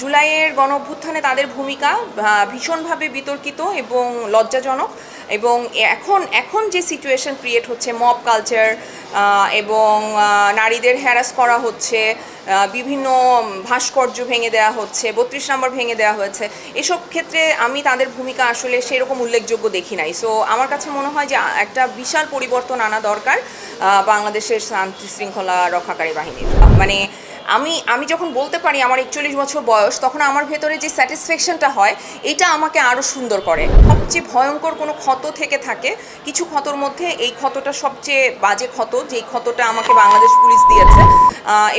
জুলাইয়ের গণ অভ্যুত্থানে তাদের ভূমিকা ভীষণভাবে বিতর্কিত এবং লজ্জাজনক এবং এখন এখন যে সিচুয়েশন ক্রিয়েট হচ্ছে মব কালচার এবং নারীদের হ্যারাস করা হচ্ছে বিভিন্ন ভাস্কর্য ভেঙে দেওয়া হচ্ছে, বত্রিশ নম্বর ভেঙে দেওয়া হয়েছে, এসব ক্ষেত্রে আমি তাদের ভূমিকা আসলে সেরকম উল্লেখযোগ্য দেখি নাই। সো আমার কাছে মনে হয় যে একটা বিশাল পরিবর্তন আনা দরকার বাংলাদেশের শান্তি শৃঙ্খলা রক্ষাকারী বাহিনীর। মানে আমি আমি যখন বলতে পারি আমার একচল্লিশ বছর বয়স, তখন আমার ভেতরে যে স্যাটিসফ্যাকশনটা হয়, এটা আমাকে আরও সুন্দর করে। সবচেয়ে ভয়ঙ্কর কোনো ক্ষত থেকে থাকে, কিছু ক্ষতর মধ্যে এই ক্ষতটা সবচেয়ে বাজে ক্ষত, যেই ক্ষতটা আমাকে বাংলাদেশ পুলিশ দিয়েছে।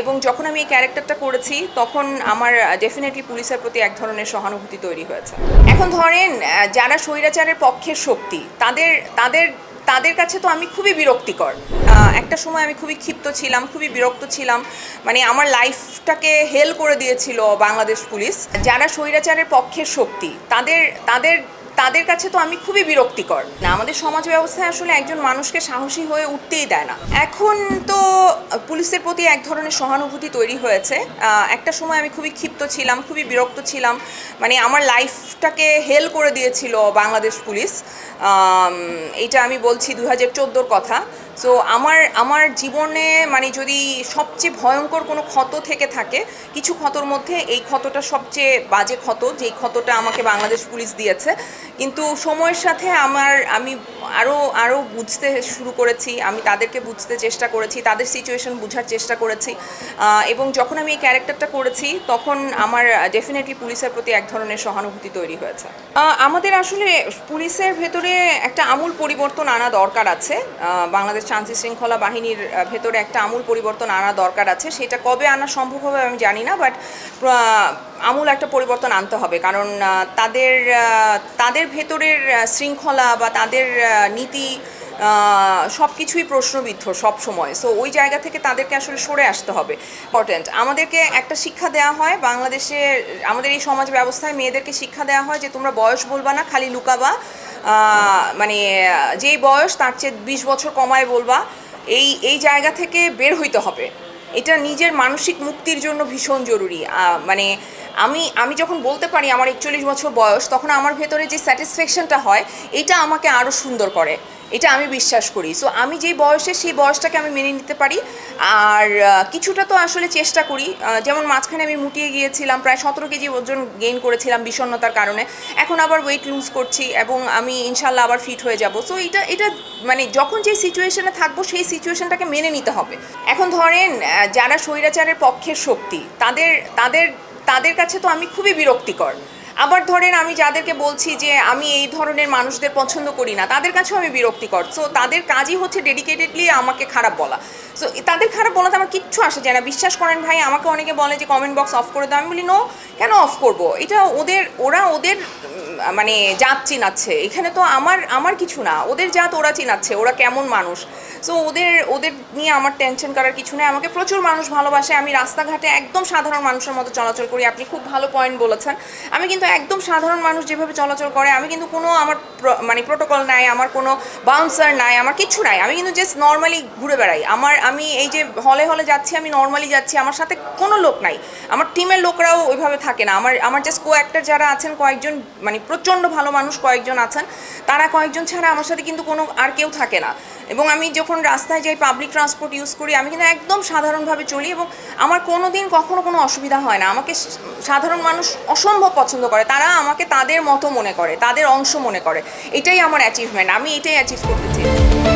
এবং যখন আমি এই ক্যারেক্টারটা করেছি, তখন আমার ডেফিনেটলি পুলিশের প্রতি এক ধরনের সহানুভূতি তৈরি হয়েছে। এখন ধরেন যারা স্বৈরাচারের পক্ষের শক্তি, তাদের তাদের তাদের কাছে তো আমি খুবই বিরক্তিকর। একটা সময় আমি খুবই ক্ষিপ্ত ছিলাম, খুবই বিরক্ত ছিলাম। মানে আমার লাইফটাকে হেল করে দিয়েছিল বাংলাদেশ পুলিশ। যারা স্বৈরাচারের পক্ষের শক্তি, তাদের তাদের তাদের কাছে তো আমি খুবই বিরক্তিকর। না, আমাদের সমাজ ব্যবস্থায় আসলে একজন মানুষকে সাহসী হয়ে উঠতেই দেয় না। এখন তো পুলিশের প্রতি এক ধরনের সহানুভূতি তৈরি হয়েছে। একটা সময় আমি খুবই ক্ষিপ্ত ছিলাম, খুবই বিরক্ত ছিলাম। মানে আমার লাইফটাকে হেল করে দিয়েছিল বাংলাদেশ পুলিশ। এটা আমি বলছি দু হাজার কথা। সো আমার আমার জীবনে মানে যদি সবচেয়ে ভয়ঙ্কর কোনো ক্ষত থেকে থাকে, কিছু ক্ষতর মধ্যে এই ক্ষতটা সবচেয়ে বাজে ক্ষত, যেই ক্ষতটা আমাকে বাংলাদেশ পুলিশ দিয়েছে। কিন্তু সময়ের সাথে আমার, আমি আরও আরও বুঝতে শুরু করেছি, আমি তাদেরকে বুঝতে চেষ্টা করেছি, তাদের সিচুয়েশন বোঝার চেষ্টা করেছি। এবং যখন আমি এই ক্যারেক্টারটা করেছি, তখন আমার ডেফিনেটলি পুলিশের প্রতি এক ধরনের সহানুভূতি তৈরি হয়েছে। আমাদের আসলে পুলিশের ভেতরে একটা আমূল পরিবর্তন আনা দরকার আছে বাংলাদেশ শান্তি শৃঙ্খলা বাহিনীর ভেতরে একটা আমূল পরিবর্তন আনা দরকার আছে। সেটা কবে আনা সম্ভব হবে আমি জানি না বাট আমূল একটা পরিবর্তন আনতে হবে। কারণ তাদের তাদের ভেতরের শৃঙ্খলা বা তাদের নীতি সব কিছুই প্রশ্নবিদ্ধ সব সময়। সো ওই জায়গা থেকে তাদেরকে আসলে সরে আসতে হবে। ইম্পর্টেন্ট আমাদেরকে একটা শিক্ষা দেওয়া হয় বাংলাদেশে আমাদের এই সমাজ ব্যবস্থায় মেয়েদেরকে শিক্ষা দেওয়া হয় যে, তোমরা বয়স বলবা না, খালি লুকাবা। মানে যেই বয়স, তার চেয়ে বিশ বছর কমায় বলবা। এই এই জায়গা থেকে বের হইতে হবে। এটা নিজের মানসিক মুক্তির জন্য ভীষণ জরুরি। মানে আমি আমি যখন বলতে পারি আমার একচল্লিশ বছর বয়স, তখন আমার ভেতরে যে স্যাটিসফ্যাকশনটা হয়, এটা আমাকে আরও সুন্দর করে। এটা আমি বিশ্বাস করি। সো আমি যেই বয়সে সেই বয়সটাকে আমি মেনে নিতে পারি। আর কিছুটা তো আসলে চেষ্টা করি। যেমন মাঝখানে আমি মুটিয়ে গিয়েছিলাম, প্রায় সতেরো কেজি ওজন গেইন করেছিলাম বিষণ্ণতার কারণে। এখন আবার ওয়েট লুজ করছি এবং আমি ইনশাল্লাহ আবার ফিট হয়ে যাব। সো এটা এটা মানে যখন যে সিচুয়েশনে থাকব, সেই সিচুয়েশনটাকে মেনে নিতে হবে। এখন ধরেন যারা স্বৈরাচারের পক্ষের শক্তি, তাদের তাদের তাদের কাছে তো আমি খুবই বিরক্তিকর। আবার ধরেন আমি যাদেরকে বলছি যে আমি এই ধরনের মানুষদের পছন্দ করি না, তাদের কাছেও আমি বিরক্তিকর। সো তাদের কাজই হচ্ছে ডেডিকেটেডলি আমাকে খারাপ বলা। সো তাদের খারাপ বলাতে আমার কিচ্ছু আসে যায় না। বিশ্বাস করেন ভাই, আমাকে অনেকে বলে যে কমেন্ট বক্স অফ করে দাও। আমি বলি নো কেন অফ করব? এটা ওদের, ওরা ওদের মানে জাত চিনাচ্ছে। এখানে তো আমার আমার কিছু না। ওদের জাত ওরা চিনাচ্ছে, ওরা কেমন মানুষ? সো ওদের ওদের নিয়ে আমার টেনশন করার কিছু নেই। আমাকে প্রচুর মানুষ ভালোবাসে। আমি রাস্তাঘাটে একদম সাধারণ মানুষের মতো চলাচল করি। আপনি খুব ভালো পয়েন্ট বলেছেন। আমি কিন্তু একদম সাধারণ মানুষ যেভাবে চলাচল করে, আমি কিন্তু কোনো আমার মানে প্রোটোকল নাই, আমার কোনো বাউন্সার নাই, আমার কিছু নাই। আমি কিন্তু জাস্ট নর্মালি ঘুরে বেড়াই। আমার, আমি এই যে হলে হলে যাচ্ছি, আমি নর্মালি যাচ্ছি। আমার সাথে কোনো লোক নাই। আমার টিমের লোকরাও ওইভাবে থাকে না। আমার আমার জাস্ট কো অ্যাক্টার যারা আছেন, কয়েকজন মানে প্রচণ্ড ভালো মানুষ কয়েকজন আছেন। তারা কয়েকজন ছাড়া আমার সাথে কিন্তু কোনো আর কেউ থাকে না। এবং আমি যখন রাস্তায় যাই পাবলিক ট্রান্সপোর্ট ইউজ করি, আমি কিন্তু একদম সাধারণভাবে চলি এবং আমার কোনো দিন কখনো কোনো অসুবিধা হয় না। আমাকে সাধারণ মানুষ অসম্ভব পছন্দ করে। তারা আমাকে তাদের মতো মনে করে, তাদের অংশ মনে করে। এটাই আমার অ্যাচিভমেন্ট আমি এটাই অ্যাচিভ করতে চেয়েছি